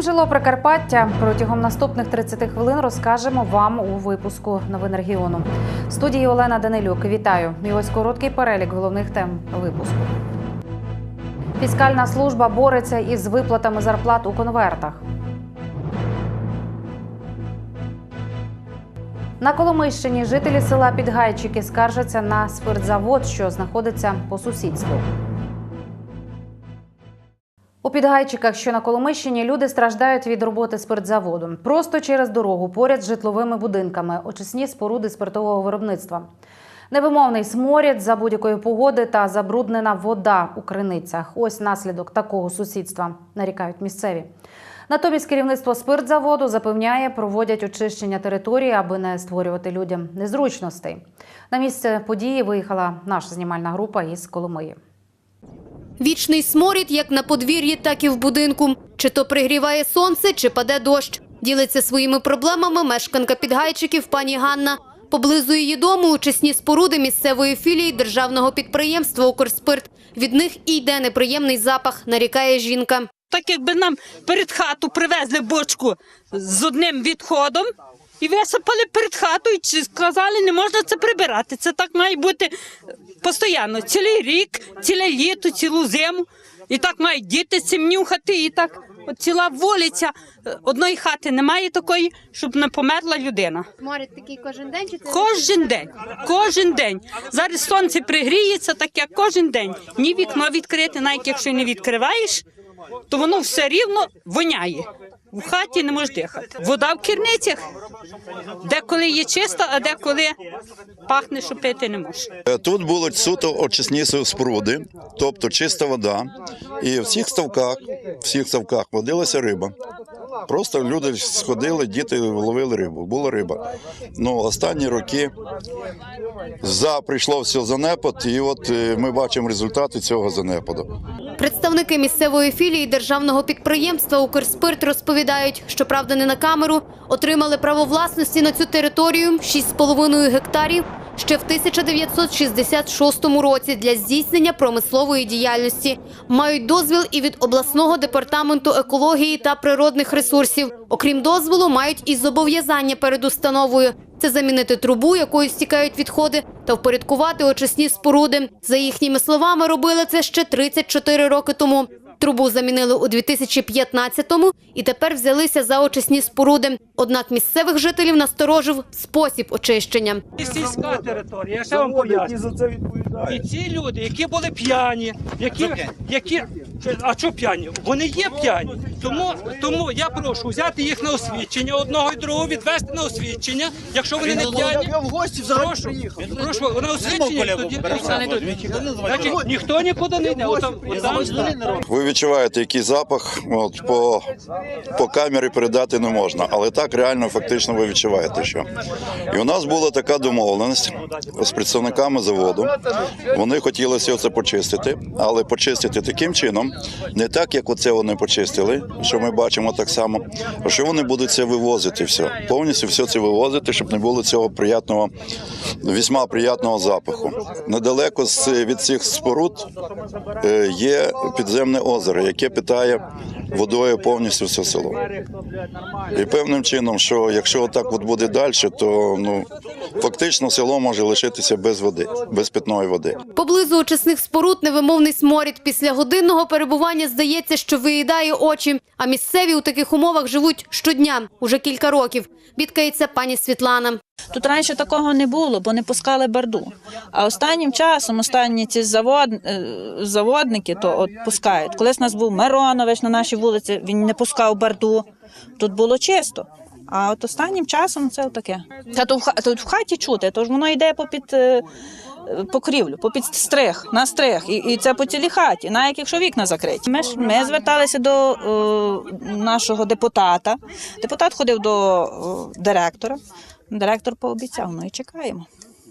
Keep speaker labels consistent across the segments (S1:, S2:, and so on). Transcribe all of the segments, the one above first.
S1: Чим жило Прикарпаття протягом наступних 30 хвилин розкажемо вам у випуску новин регіону. В студії Олена Данилюк. Вітаю. І ось короткий перелік головних тем випуску. Фіскальна служба бореться із виплатами зарплат у конвертах. На Коломийщині жителі села Підгайчики скаржаться на спиртзавод, що знаходиться по сусідству. У Підгайчиках, що на Коломийщині, люди страждають від роботи спиртзаводу. Просто через дорогу, поряд з житловими будинками, очисні споруди спиртового виробництва. Невимовний сморід за будь-якої погоди та забруднена вода у криницях. Ось наслідок такого сусідства, нарікають місцеві. Натомість керівництво спиртзаводу запевняє, проводять очищення території, аби не створювати людям незручностей. На місце події виїхала наша знімальна група із Коломиї.
S2: Вічний сморід як на подвір'ї, так і в будинку. Чи то пригріває сонце, чи паде дощ. Ділиться своїми проблемами мешканка підгайчиків пані Ганна. Поблизу її дому очисні споруди місцевої філії державного підприємства «Укрспирт». Від них і йде неприємний запах, нарікає жінка.
S3: Так якби нам перед хату привезли бочку з одним відходом і висипали перед хатою, чи сказали, не можна це прибирати. Це так має бути постійно, цілий рік, ціле літо, цілу зиму. І так мають діти цим нюхати, і так от ціла вулиця. Одної хати немає такої, щоб не померла людина.
S2: Сморід такий кожен день чи це
S3: Кожен день, кожен день. Зараз сонце пригріється, так як кожен день. Ні вікно відкрите, навіть якщо не відкриваєш, то воно все рівно воняє. В хаті не можеш дихати. Вода в керницях, деколи є чиста, а деколи пахне, що пити не можеш.
S4: Е, Тут були суто очисні споруди, тобто чиста вода. І в всіх ставках, в всіх ставках водилася риба. Просто люди сходили, діти ловили рибу. Була риба. Ну, останні роки за прийшло все занепад, і от е, ми бачимо результати цього занепаду.
S2: Представники місцевої філії державного підприємства «Укрспирт» розповідають, що правда не на камеру, отримали право власності на цю територію 6,5 гектарів ще в 1966 році для здійснення промислової діяльності. Мають дозвіл і від обласного департаменту екології та природних ресурсів. Окрім дозволу, мають і зобов'язання перед установою. Це замінити трубу, якою стікають відходи, та впорядкувати очисні споруди. За їхніми словами, робили це ще 34 роки тому. Трубу замінили у 2015-му і тепер взялися за очисні споруди. Однак місцевих жителів насторожив спосіб очищення.
S5: Сільська територія, я ще вам поясню. І ці люди, які були п'яні, які, які а що п'яні? Вони є п'яні. Тому, тому я прошу взяти їх на освідчення одного і другого, відвести на освідчення. Якщо вони не п'яні,
S6: Я в гості взагалі
S5: прошу, прошу на освідчення тоді. Ніхто нікуди не йде.
S4: Ви відчуваєте, який запах от, по, по камері передати не можна, але так реально фактично ви відчуваєте, що. І у нас була така домовленість з представниками заводу. Вони хотіли все це почистити, але почистити таким чином, не так, як оце вони почистили, що ми бачимо так само, а що вони будуть це вивозити все, повністю все це вивозити, щоб не було цього приятного, вісьма приятного запаху. Недалеко від цих споруд е, є підземне озеро, яке питає водою повністю все село. І певним чином, що якщо так от буде далі, то ну фактично село може лишитися без води, без питної води.
S2: Поблизу очисних споруд невимовний сморід. Після годинного перебування здається, що виїдає очі. А місцеві у таких умовах живуть щодня, уже кілька років. Бідкається пані Світлана.
S7: Тут раніше такого не було, бо не пускали барду. А останнім часом, останні ці завод, е, заводники, то от пускають. Колись нас був Миронович на нашій вулиці, він не пускав барду. Тут було чисто. А от останнім часом це таке. Та тут в, тут в хаті чути, тож воно йде попід е, покрівлю, попід стрих, на стрих, і, і це по цілій хаті, навіть якщо вікна закриті. Ми ж ми зверталися до е, нашого депутата. Депутат ходив до е, директора. Директор пообіцяв, ну і чекаємо.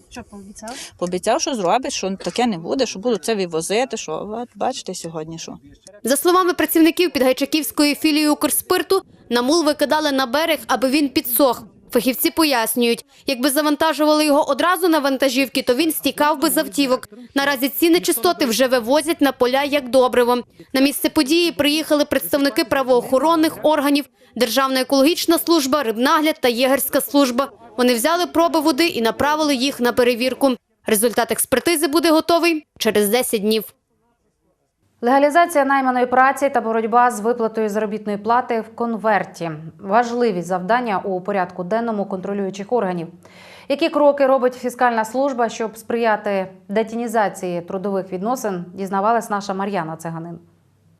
S2: Що пообіцяв?
S7: Пообіцяв, що зробить, що таке не буде, що будуть це вивозити. Що от бачите сьогодні, що
S2: За словами працівників підгайчаківської філії Укрспирту, на мул викидали на берег, аби він підсох. Фахівці пояснюють, якби завантажували його одразу на вантажівки, то він стікав би з автівок. Наразі ці нечистоти вже вивозять на поля як добриво. На місце події приїхали представники правоохоронних органів, Державна екологічна служба, рибнагляд та єгерська служба. Вони взяли проби води і направили їх на перевірку. Результат експертизи буде готовий через 10 днів.
S1: Легалізація найманої праці та боротьба з виплатою заробітної плати в конверті важливі завдання у порядку денному контролюючих органів. Які кроки робить фіскальна служба, щоб сприяти детінізації трудових відносин, дізнавалась наша Мар'яна Цеганин.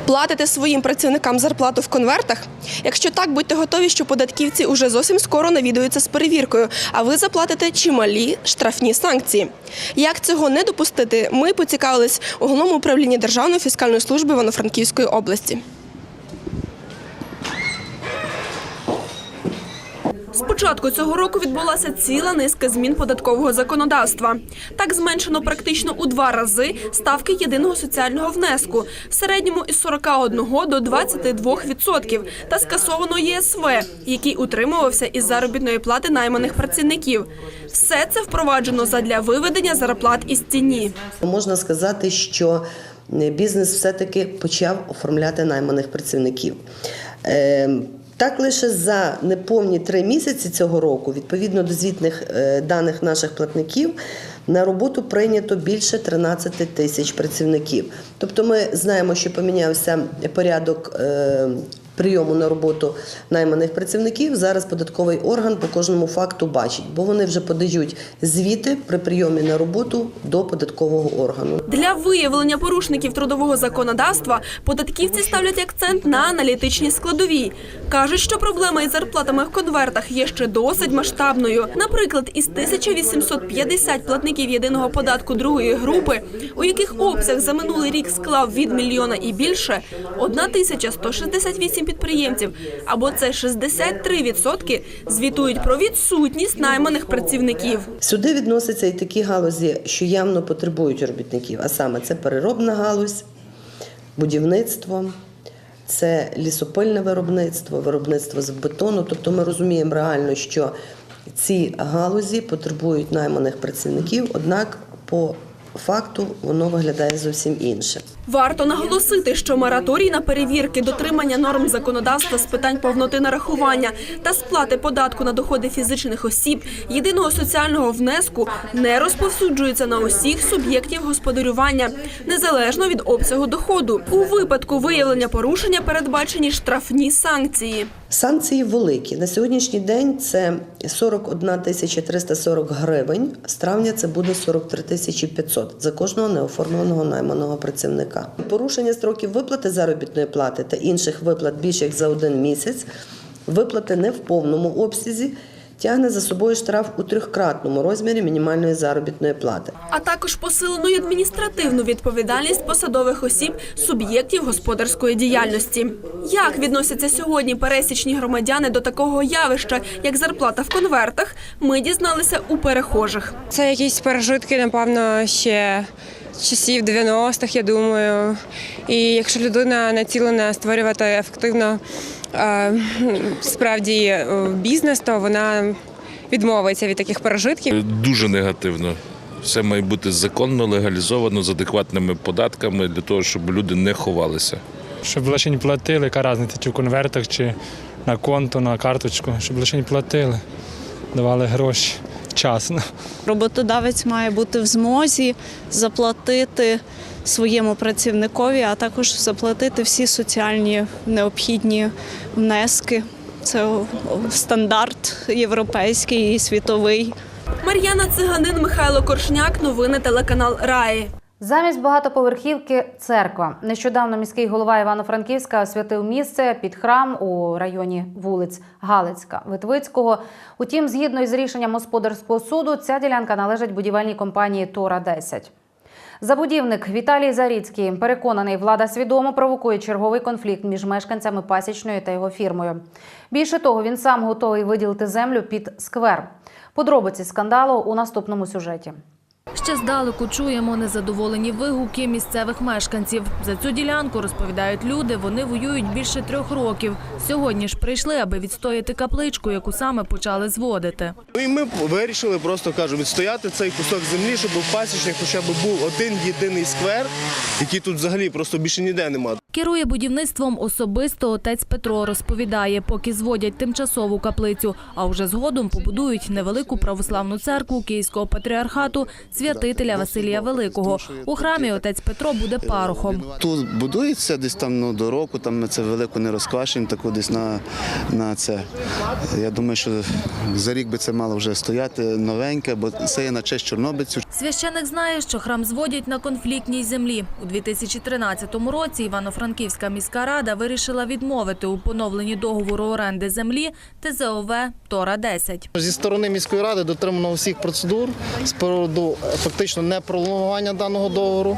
S6: Платите своїм працівникам зарплату в конвертах? Якщо так, будьте готові, що податківці уже зовсім скоро навідуються з перевіркою, а ви заплатите чималі штрафні санкції. Як цього не допустити, ми поцікавились у головному управлінні Державної фіскальної служби Івано-Франківської області. З початку цього року відбулася ціла низка змін податкового законодавства. Так зменшено практично у два рази ставки єдиного соціального внеску в середньому із 41 до 22 відсотків та скасовано ЄСВ, який утримувався із заробітної плати найманих працівників. Все це впроваджено задля виведення зарплат із тіні.
S8: Можна сказати, що бізнес все-таки почав оформляти найманих працівників. Так лише за неповні три місяці цього року, відповідно до звітних е, даних наших платників, на роботу прийнято більше 13 тисяч працівників. Тобто ми знаємо, що помінявся порядок е, прийому на роботу найманих працівників. Зараз податковий орган по кожному факту бачить, бо вони вже подають звіти при прийомі на роботу до податкового органу.
S6: Для виявлення порушників трудового законодавства податківці ставлять акцент на аналітичні складові. Кажуть, що проблема із зарплатами в конвертах є ще досить масштабною. Наприклад, із 1850 платників єдиного податку другої групи, у яких обсяг за минулий рік склав від мільйона і більше, 1168 підприємців, або це 63% звітують про відсутність найманих працівників.
S8: Сюди відносяться і такі галузі, що явно потребують робітників, а саме це переробна галузь, будівництво. Це лісопильне виробництво, виробництво з бетону. Тобто ми розуміємо реально, що ці галузі потребують найманих працівників, однак по факту воно виглядає зовсім інше.
S6: Варто наголосити, що мораторій на перевірки дотримання норм законодавства з питань повноти нарахування та сплати податку на доходи фізичних осіб, єдиного соціального внеску не розповсюджується на усіх суб'єктів господарювання, незалежно від обсягу доходу. У випадку виявлення порушення передбачені штрафні санкції.
S8: Санкції великі. На сьогоднішній день це 41 тисяча 340 гривень. З травня це буде 43 тисячі 500 за кожного неоформленого найманого працівника. Порушення строків виплати заробітної плати та інших виплат більше як за один місяць, виплати не в повному обсязі, тягне за собою штраф у трьохкратному розмірі мінімальної заробітної плати.
S6: а також посилену адміністративну відповідальність посадових осіб суб'єктів господарської діяльності. Як відносяться сьогодні пересічні громадяни до такого явища, як зарплата в конвертах, ми дізналися у перехожих.
S9: Це якісь пережитки, напевно, ще часів 90-х, я думаю. І якщо людина націлена створювати ефективно е, справді е, бізнес, то вона відмовиться від таких пережитків.
S10: Дуже негативно. Все має бути законно, легалізовано з адекватними податками для того, щоб люди не ховалися.
S11: Щоб лише не платили, яка різниця, чи в конвертах, чи на конто, на карточку, щоб лише платили, давали гроші вчасно.
S12: Роботодавець має бути в змозі заплатити своєму працівникові, а також заплатити всі соціальні необхідні внески. Це стандарт європейський і світовий.
S6: Мар'яна Циганин, Михайло Коршняк. Новини телеканал Раї.
S1: Замість багатоповерхівки церква. Нещодавно міський голова Івано-Франківська освятив місце під храм у районі вулиць Галицька, Витвицького. Утім, згідно із рішенням господарського суду, ця ділянка належить будівельній компанії Тора 10 Забудівник Віталій Заріцький переконаний, влада свідомо провокує черговий конфлікт між мешканцями пасічної та його фірмою. Більше того, він сам готовий виділити землю під сквер. Подробиці скандалу у наступному сюжеті.
S13: Ще здалеку чуємо незадоволені вигуки місцевих мешканців. За цю ділянку, розповідають люди, вони воюють більше трьох років. Сьогодні ж прийшли, аби відстояти капличку, яку саме почали зводити.
S14: Ну і ми вирішили просто кажу, відстояти цей кусок землі, щоб у пасічних хоча б був один єдиний сквер, який тут взагалі просто більше ніде немає.
S13: Керує будівництвом особисто отець Петро розповідає, поки зводять тимчасову каплицю, а вже згодом побудують невелику православну церкву Київського патріархату святителя Василія Великого. У храмі отець Петро буде парохом.
S14: Тут будується десь там ну, до року, там ми це велику не розквашуємо, таку десь на, на це. Я думаю, що за рік би це мало вже стояти новеньке, бо це є на честь чорнобильців.
S13: Священик знає, що храм зводять на конфліктній землі. У 2013 році Івано-Франківська міська рада вирішила відмовити у поновленні договору оренди землі ТЗОВ Тора-10.
S14: Зі сторони міської ради дотримано всіх процедур з приводу е, фактично не пролонгування даного договору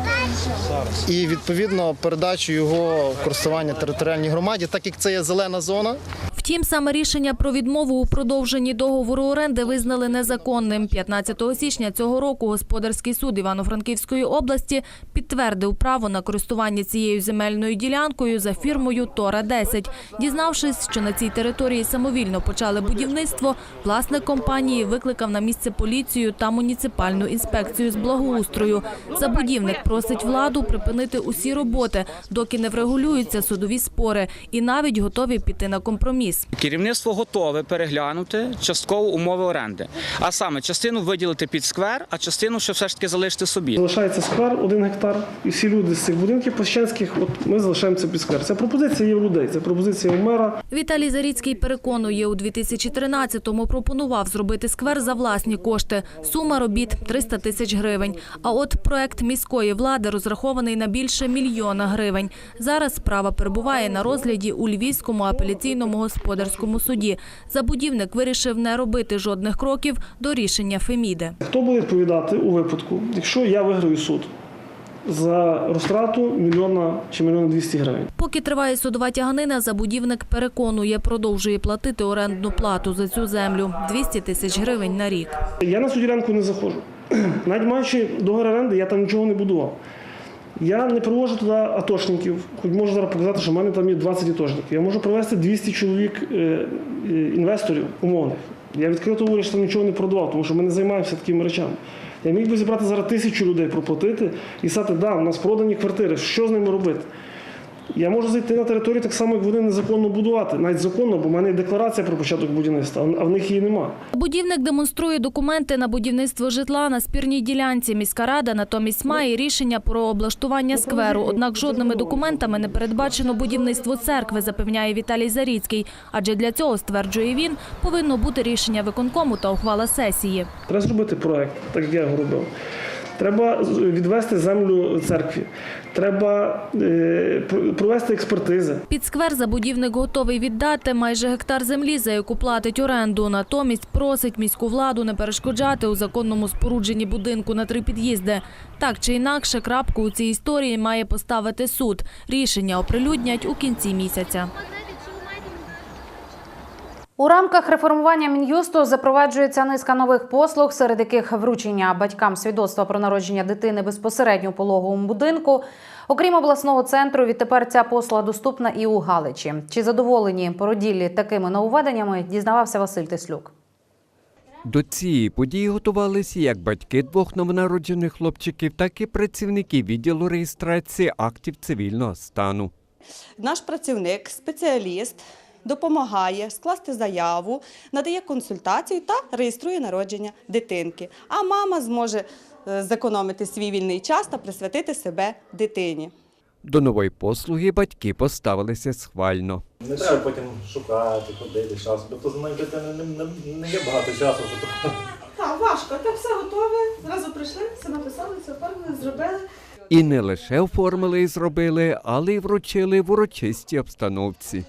S14: і відповідно передачу його користування територіальній громаді, так як це є зелена зона.
S13: Втім, саме рішення про відмову у продовженні договору оренди визнали незаконним. 15 січня цього року господарський суд Івано-Франківської області підтвердив право на користування цією земельною ділянкою за фірмою Тора 10 Дізнавшись, що на цій території самовільно почали будівництво, власник компанії викликав на місце поліцію та муніципальну інспекцію з благоустрою. Забудівник просить владу припинити усі роботи, доки не врегулюються судові спори, і навіть готові піти на компроміс.
S15: Керівництво готове переглянути частково умови оренди, а саме частину виділити під сквер, а частину ще все ж таки залишити собі.
S5: Залишається сквер один гектар, і всі люди з цих будинків пощанських, от ми залишаємо це під сквер. Ця пропозиція є у людей, це пропозиція у мера.
S13: Віталій Заріцький переконує, у 2013-му пропонував зробити сквер за власні кошти. Сума робіт – 300 тисяч гривень. А от проект міської влади розрахований на більше мільйона гривень. Зараз справа перебуває на розгляді у Львівському апеляційному господарському суді. Забудівник вирішив не робити жодних кроків до рішення Феміди.
S5: Хто буде відповідати у випадку, якщо я виграю суд за розтрату мільйона чи мільйона двісті гривень?
S13: Поки триває судова тяганина, забудівник переконує, продовжує платити орендну плату за цю землю – 200 тисяч гривень на рік.
S5: Я на цю ділянку не заходжу. Навіть маючи договір оренди, я там нічого не будував. Я не привожу туди атошників, хоч можу зараз показати, що в мене там є 20 атошників. Я можу привезти 200 чоловік е, е, інвесторів умовних. Я відкрито говорю, що нічого не продавав, тому що ми не займаємося такими речами. Я міг би зібрати зараз тисячу людей, проплатити і сказати, да, у нас продані квартири, що з ними робити? Я можу зайти на територію так само, як вони незаконно будувати. Навіть законно, бо в мене є декларація про початок будівництва, а в них її немає.
S13: Будівник демонструє документи на будівництво житла на спірній ділянці. Міська рада натомість має рішення про облаштування скверу. Однак жодними документами не передбачено будівництво церкви, запевняє Віталій Заріцький. Адже для цього, стверджує він, повинно бути рішення виконкому та ухвала сесії.
S5: Треба зробити проект, так як я його робив. Треба відвести землю церкві. Треба е, провести експертизи.
S13: Під сквер забудівник готовий віддати майже гектар землі, за яку платить оренду. Натомість просить міську владу не перешкоджати у законному спорудженні будинку на три під'їзди. Так чи інакше, крапку у цій історії має поставити суд. Рішення оприлюднять у кінці місяця.
S1: У рамках реформування мін'юсту запроваджується низка нових послуг, серед яких вручення батькам свідоцтва про народження дитини безпосередньо у пологовому будинку. Окрім обласного центру, відтепер ця послуга доступна і у Галичі. Чи задоволені породіллі такими нововведеннями, дізнавався Василь Теслюк.
S16: До цієї події готувалися як батьки двох новонароджених хлопчиків, так і працівники відділу реєстрації актів цивільного стану.
S17: Наш працівник, спеціаліст, допомагає скласти заяву, надає консультацію та реєструє народження дитинки. А мама зможе е, зекономити свій вільний час та присвятити себе дитині.
S16: До нової послуги батьки поставилися схвально.
S18: Не треба потім шукати, ходити час, бо то з моєю не, не, не є багато часу,
S19: Так, важко. Так все готове. Зразу прийшли, все написали, все оформили, зробили.
S16: І не лише оформили і зробили, але й вручили в урочистій обстановці.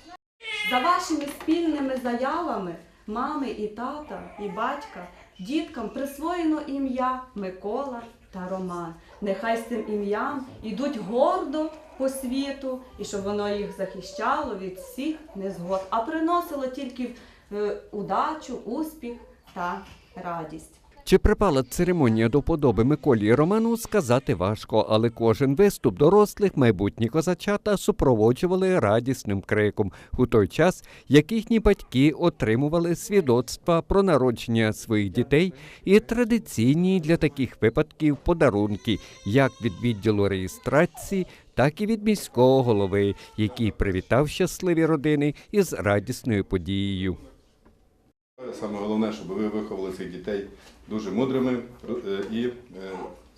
S17: За вашими спільними заявами мами і тата, і батька, діткам присвоєно ім'я Микола та Роман. Нехай з цим ім'ям ідуть гордо по світу, і щоб воно їх захищало від всіх незгод, а приносило тільки е, удачу, успіх та радість.
S16: Чи припала церемонія до вподоби Миколі і Роману, сказати важко, але кожен виступ дорослих майбутні козачата супроводжували радісним криком у той час, як їхні батьки отримували свідоцтва про народження своїх дітей і традиційні для таких випадків подарунки, як від відділу реєстрації, так і від міського голови, який привітав щасливі родини із радісною подією.
S20: Саме головне, щоб ви виховали цих дітей дуже мудрими е, і е,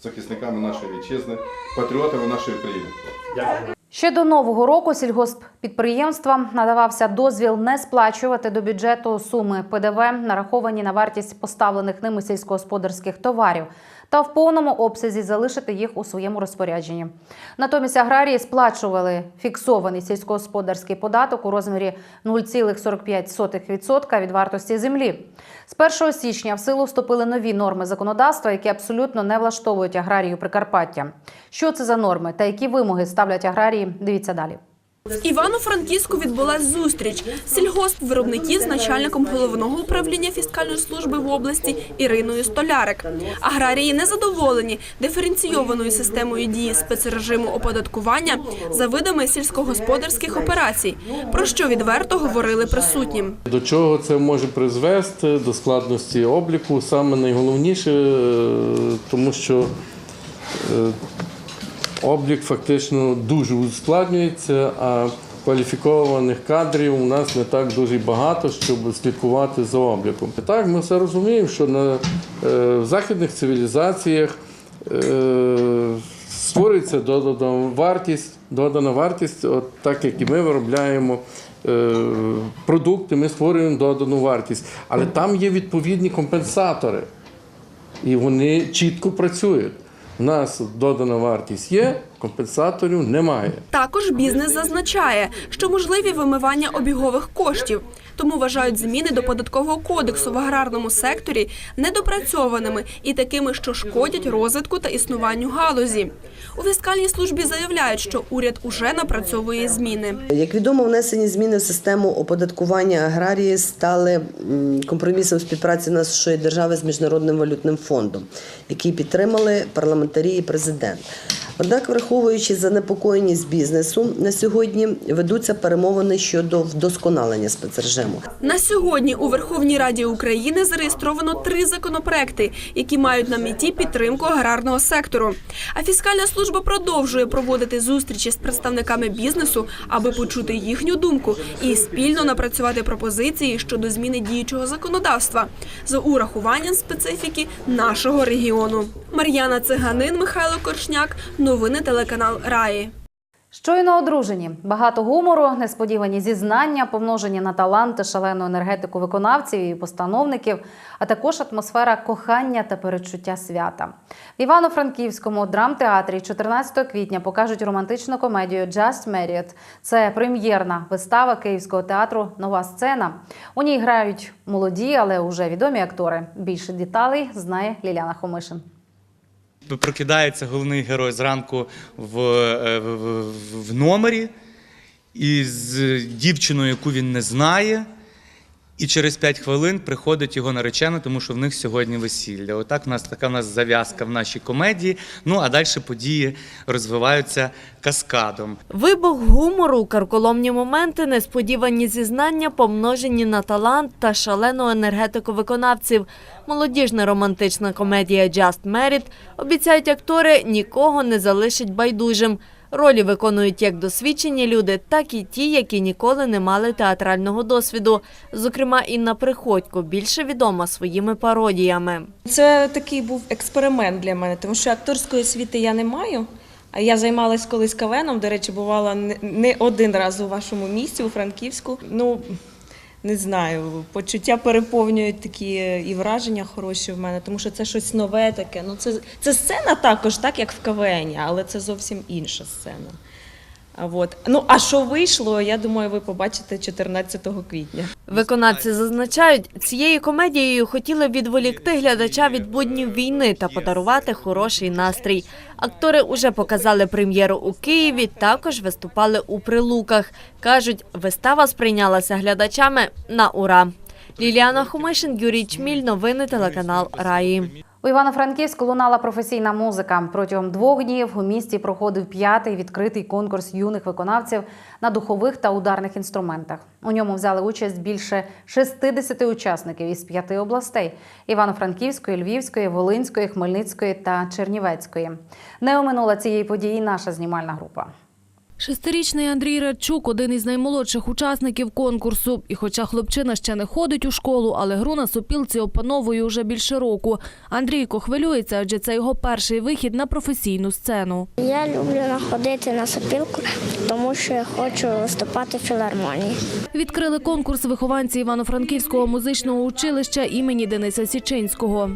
S20: захисниками нашої вітчизни, патріотами нашої країни.
S1: Ще до нового року сільгосппідприємствам надавався дозвіл не сплачувати до бюджету суми ПДВ, нараховані на вартість поставлених ними сільськогосподарських товарів, та в повному обсязі залишити їх у своєму розпорядженні. Натомість аграрії сплачували фіксований сільськогосподарський податок у розмірі 0,45% від вартості землі. З 1 січня в силу вступили нові норми законодавства, які абсолютно не влаштовують аграрію Прикарпаття. Що це за норми та які вимоги ставлять аграрії? Дивіться далі.
S6: В Івано-Франківську відбулась зустріч сільгоспвиробників з начальником головного управління фіскальної служби в області Іриною Столярик. Аграрії незадоволені диференційованою системою дії спецрежиму оподаткування за видами сільськогосподарських операцій, про що відверто говорили присутнім.
S21: До чого це може призвести до складності обліку? Саме найголовніше, е, тому що е, облік фактично дуже ускладнюється, а кваліфікованих кадрів у нас не так дуже багато, щоб слідкувати за обліком. Так, ми все розуміємо, що на е, в західних цивілізаціях е, створюється додана вартість, додана вартість, от так як і ми виробляємо е, продукти, ми створюємо додану вартість. Але там є відповідні компенсатори, і вони чітко працюють. У нас додана вартість є, компенсаторів немає.
S6: Також бізнес зазначає, що можливі вимивання обігових коштів, тому вважають зміни до податкового кодексу в аграрному секторі недопрацьованими і такими, що шкодять розвитку та існуванню галузі. У фіскальній службі заявляють, що уряд уже напрацьовує зміни.
S8: Як відомо, внесені зміни в систему оподаткування аграрії стали компромісом співпраці нашої держави з міжнародним валютним фондом, який підтримали парламентарі і президент. Однак, враховуючи занепокоєність бізнесу, на сьогодні ведуться перемовини щодо вдосконалення спецрежиму.
S6: На сьогодні у Верховній Раді України зареєстровано три законопроекти, які мають на меті підтримку аграрного сектору. А фіскальна служба продовжує проводити зустрічі з представниками бізнесу, аби почути їхню думку і спільно напрацювати пропозиції щодо зміни діючого законодавства за урахуванням специфіки нашого регіону. Мар'яна Циганин, Михайло Коршняк. Новини телеканал Раї.
S1: Щойно одружені, багато гумору, несподівані зізнання, помножені на таланти, шалену енергетику виконавців і постановників, а також атмосфера кохання та передчуття свята. В Івано-Франківському драмтеатрі 14 квітня покажуть романтичну комедію «Just Married». Це прем'єрна вистава Київського театру Нова сцена. У ній грають молоді, але уже відомі актори. Більше деталей знає Ліляна Хомишин.
S22: Прокидається головний герой зранку в, е, в, в, номері із дівчиною, яку він не знає. І через 5 хвилин приходить його наречена, тому що в них сьогодні весілля. Отак у нас така у нас зав'язка в нашій комедії. Ну а далі події розвиваються каскадом.
S23: Вибух гумору, карколомні моменти, несподівані зізнання, помножені на талант та шалену енергетику виконавців. Молодіжна романтична комедія «Just Married» обіцяють актори нікого не залишить байдужим. Ролі виконують як досвідчені люди, так і ті, які ніколи не мали театрального досвіду. Зокрема, Інна Приходько більше відома своїми пародіями.
S24: Це такий був експеримент для мене, тому що акторської освіти я не маю. А я займалась колись кавеном. До речі, бувала не- один раз у вашому місті, у Франківську. Ну не знаю, почуття переповнюють такі і враження хороші в мене, тому що це щось нове таке. Ну це, це сцена також, так як в кавені, але це зовсім інша сцена. А от. Ну а що вийшло, я думаю, ви побачите 14 квітня.
S23: Виконавці зазначають, цією комедією хотіли відволікти глядача від буднів війни та подарувати хороший настрій. Актори уже показали прем'єру у Києві, також виступали у Прилуках. Кажуть, вистава сприйнялася глядачами на ура. Ліліана Хомишин, Юрій Чміль. Новини телеканал Раї.
S1: У Івано-Франківську лунала професійна музика. Протягом двох днів у місті проходив п'ятий відкритий конкурс юних виконавців на духових та ударних інструментах. У ньому взяли участь більше 60 учасників із п'яти областей: Івано-Франківської, Львівської, Волинської, Хмельницької та Чернівецької. Не оминула цієї події наша знімальна група.
S13: Шестирічний Андрій Радчук – один із наймолодших учасників конкурсу. І хоча хлопчина ще не ходить у школу, але гру на сопілці опановує уже більше року. Андрійко хвилюється, адже це його перший вихід на професійну сцену.
S25: Я люблю находити на сопілку, тому що я хочу виступати в філармонії.
S13: Відкрили конкурс вихованці Івано-Франківського музичного училища імені Дениса Січинського.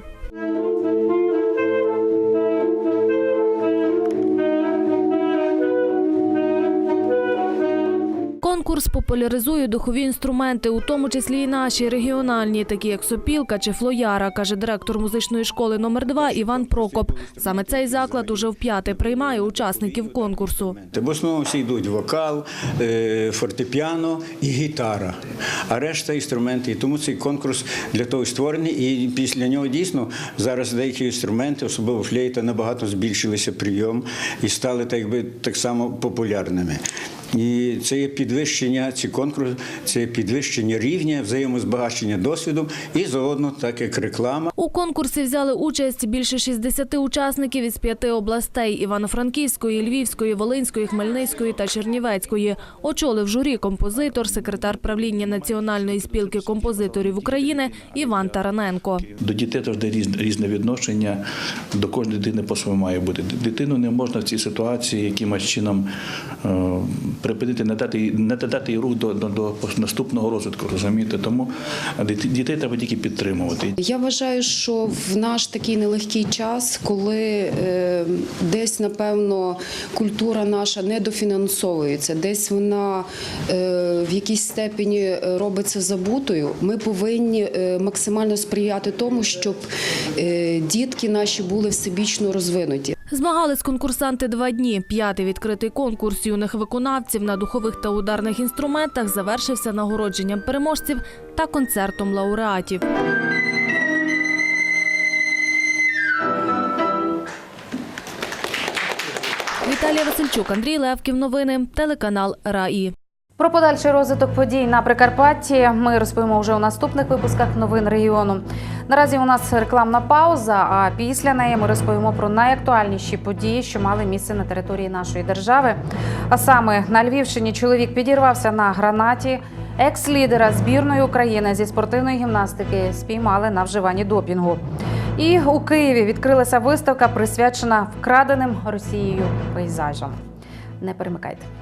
S13: Конкурс популяризує духові інструменти, у тому числі і наші регіональні, такі як сопілка чи флояра, каже директор музичної школи номер 2 Іван Прокоп. Саме цей заклад уже вп'яте приймає учасників конкурсу.
S26: В основному всі йдуть вокал, е, фортепіано і гітара, а решта інструменти. І тому цей конкурс для того створений. І після нього дійсно зараз деякі інструменти, особливо флейта, набагато збільшилися прийом і стали так, якби, так само популярними. І це є підвищення, ці конкурси, це є підвищення рівня, взаємозбагачення досвідом і заодно так як реклама.
S13: У конкурсі взяли участь більше 60 учасників із п'яти областей – Івано-Франківської, Львівської, Волинської, Хмельницької та Чернівецької. Очолив журі композитор, секретар правління Національної спілки композиторів України Іван Тараненко.
S27: До дітей завжди різне, різне відношення, до кожної дитини по-своєму має бути. Дитину не можна в цій ситуації якимось чином е, припинити, не дати, не дати їй рух до, до, до наступного розвитку, розумієте? Тому дітей треба тільки підтримувати.
S28: Я вважаю, що в наш такий нелегкий час, коли е, десь напевно культура наша недофінансовується, десь вона е, в якійсь степені робиться забутою. Ми повинні е, максимально сприяти тому, щоб е, дітки наші були всебічно розвинуті.
S13: Змагались конкурсанти два дні. П'ятий відкритий конкурс юних виконавців на духових та ударних інструментах завершився нагородженням переможців та концертом лауреатів. Віталія Васильчук, Андрій Левків. Новини. Телеканал РАІ.
S1: Про подальший розвиток подій на Прикарпатті ми розповімо вже у наступних випусках новин регіону. Наразі у нас рекламна пауза. А після неї ми розповімо про найактуальніші події, що мали місце на території нашої держави. А саме на Львівщині чоловік підірвався на гранаті. Екс-лідера збірної України зі спортивної гімнастики спіймали на вживанні допінгу. І у Києві відкрилася виставка, присвячена вкраденим Росією пейзажам. Не перемикайте.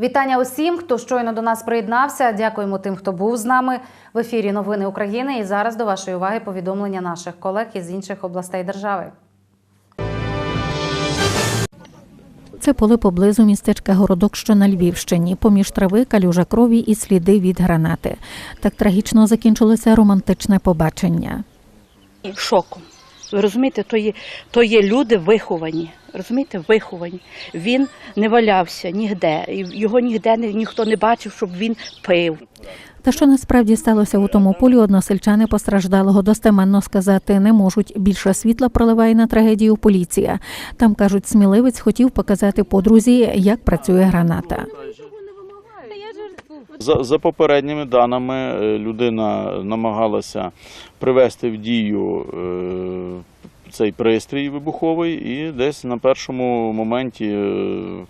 S1: Вітання усім, хто щойно до нас приєднався. Дякуємо тим, хто був з нами в ефірі Новини України. І зараз до вашої уваги повідомлення наших колег із інших областей держави.
S29: Це поле поблизу містечка Городок, що на Львівщині. Поміж трави, калюжа крові і сліди від гранати. Так трагічно закінчилося романтичне побачення.
S30: шоком. Розумієте, то є, то є люди виховані. Розумієте, виховані. Він не валявся нігде. Його ніде не- ніхто не бачив, щоб він пив.
S29: Та що насправді сталося у тому полі, односельчани постраждалого достеменно сказати не можуть. Більше світла проливає на трагедію поліція. Там кажуть, сміливець хотів показати подрузі, як працює граната.
S31: За, за попередніми даними, е, людина намагалася привести в дію е, цей пристрій вибуховий і десь на першому моменті е,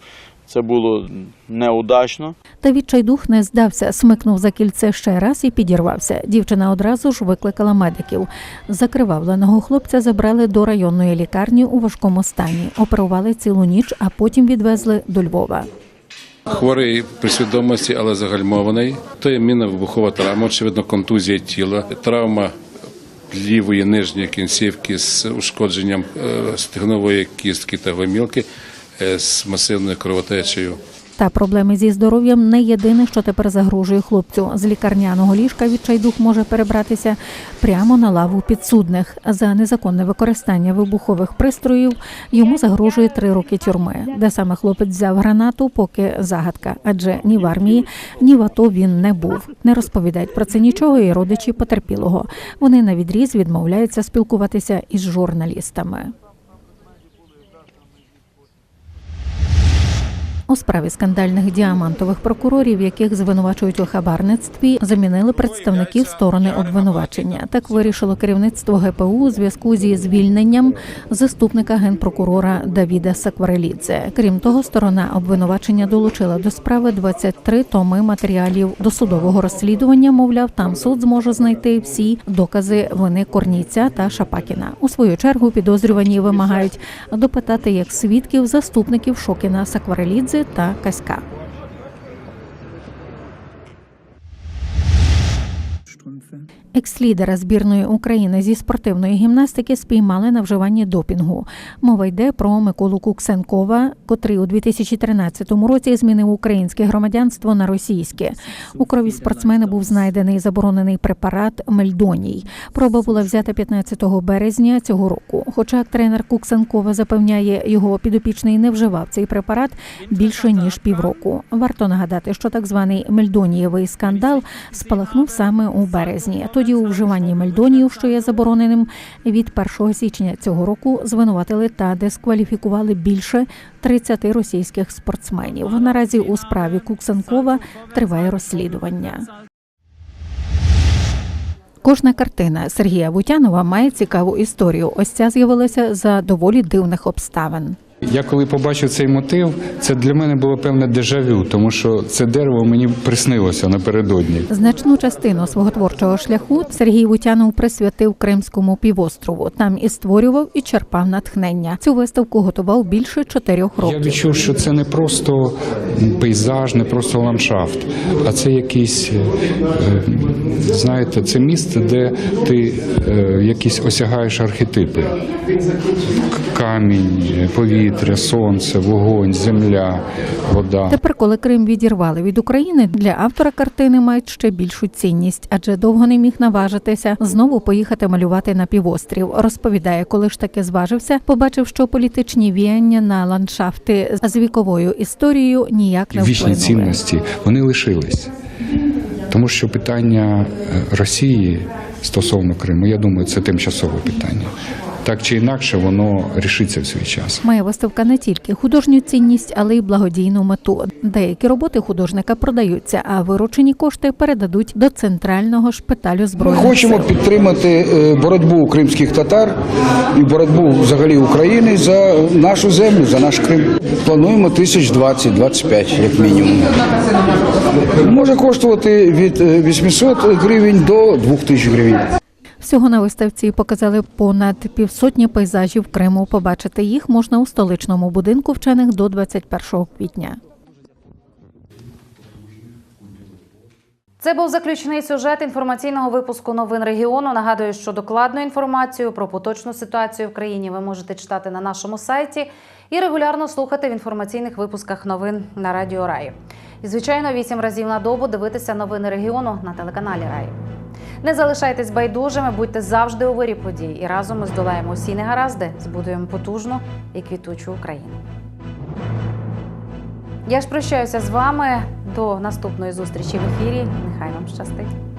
S31: Це було неудачно.
S29: Та відчайдух не здався, смикнув за кільце ще раз і підірвався. Дівчина одразу ж викликала медиків. Закривавленого хлопця забрали до районної лікарні у важкому стані. Оперували цілу ніч, а потім відвезли до Львова.
S32: Хворий при свідомості, але загальмований. То є мінно-вибухова травма, очевидно, контузія тіла, травма лівої нижньої кінцівки з ушкодженням е, стегнової кістки та гомілки е, з масивною кровотечею.
S29: Та проблеми зі здоров'ям не єдине, що тепер загрожує хлопцю. З лікарняного ліжка відчайдух може перебратися прямо на лаву підсудних. За незаконне використання вибухових пристроїв йому загрожує три роки тюрми. Де саме хлопець взяв гранату, поки загадка, адже ні в армії, ні в АТО він не був. Не розповідають про це нічого і родичі потерпілого. Вони на відріз відмовляються спілкуватися із журналістами. У справі скандальних діамантових прокурорів, яких звинувачують у хабарництві, замінили представників сторони обвинувачення. Так вирішило керівництво ГПУ у зв'язку зі звільненням заступника генпрокурора Давіда Сакварелідзе. Крім того, сторона обвинувачення долучила до справи 23 томи матеріалів досудового розслідування. Мовляв, там суд зможе знайти всі докази вини Корніця та Шапакіна. У свою чергу підозрювані вимагають допитати як свідків заступників Шокіна Сакварелідзе та Каська. Екс-лідера збірної України зі спортивної гімнастики спіймали на вживанні допінгу. Мова йде про Миколу Куксенкова, котрий у 2013 році змінив українське громадянство на російське. У крові спортсмена був знайдений заборонений препарат Мельдоній. Проба була взята 15 березня цього року. Хоча тренер Куксенкова запевняє, його підопічний не вживав цей препарат більше ніж півроку. Варто нагадати, що так званий мельдонієвий скандал спалахнув саме у березні. Тоді у вживанні мельдонію, що є забороненим, від 1 січня цього року звинуватили та дискваліфікували більше 30 російських спортсменів. Наразі у справі Куксенкова триває розслідування. Кожна картина Сергія Вутянова має цікаву історію. Ось ця з'явилася за доволі дивних обставин.
S33: Я коли побачив цей мотив, це для мене було певне дежавю, тому що це дерево мені приснилося напередодні.
S29: Значну частину свого творчого шляху Сергій Вутянов присвятив Кримському півострову. Там і створював, і черпав натхнення. Цю виставку готував більше чотирьох років.
S33: Я відчув, що це не просто пейзаж, не просто ландшафт, а це якийсь, е, е, знаєте, це місце, де ти е, якісь осягаєш архетипи. Камінь, повітря, сонце, вогонь, земля, вода.
S29: Тепер, коли Крим відірвали від України, для автора картини мають ще більшу цінність, адже довго не міг наважитися знову поїхати малювати на півострів. Розповідає, коли ж таки зважився, побачив, що політичні віяння на ландшафти з віковою історією ніяк не
S33: вічні
S29: вплинули.
S33: цінності вони лишились. Тому що питання е, Росії стосовно Криму, я думаю, це тимчасове питання. Так чи інакше, воно рішиться в свій час.
S29: Має виставка не тільки художню цінність, але й благодійну мету. Деякі роботи художника продаються, а виручені кошти передадуть до центрального шпиталю
S34: Ми хочемо
S29: сил.
S34: підтримати е, боротьбу кримських татар і боротьбу взагалі України за нашу землю, за наш Крим. Плануємо тисяч 20-25, як мінімум. Може коштувати від е, 800 гривень до 2000 гривень.
S29: Всього на виставці показали понад півсотні пейзажів Криму. Побачити їх можна у столичному будинку вчених до 21 квітня.
S1: Це був заключний сюжет інформаційного випуску новин регіону. Нагадую, що докладну інформацію про поточну ситуацію в країні ви можете читати на нашому сайті і регулярно слухати в інформаційних випусках новин на Радіо Раї. І, звичайно, вісім разів на добу дивитися новини регіону на телеканалі Раї. Не залишайтесь байдужими, будьте завжди у вирі подій, і разом ми здолаємо усі негаразди, збудуємо потужну і квітучу Україну. Я ж прощаюся з вами до наступної зустрічі в ефірі. Нехай вам щастить.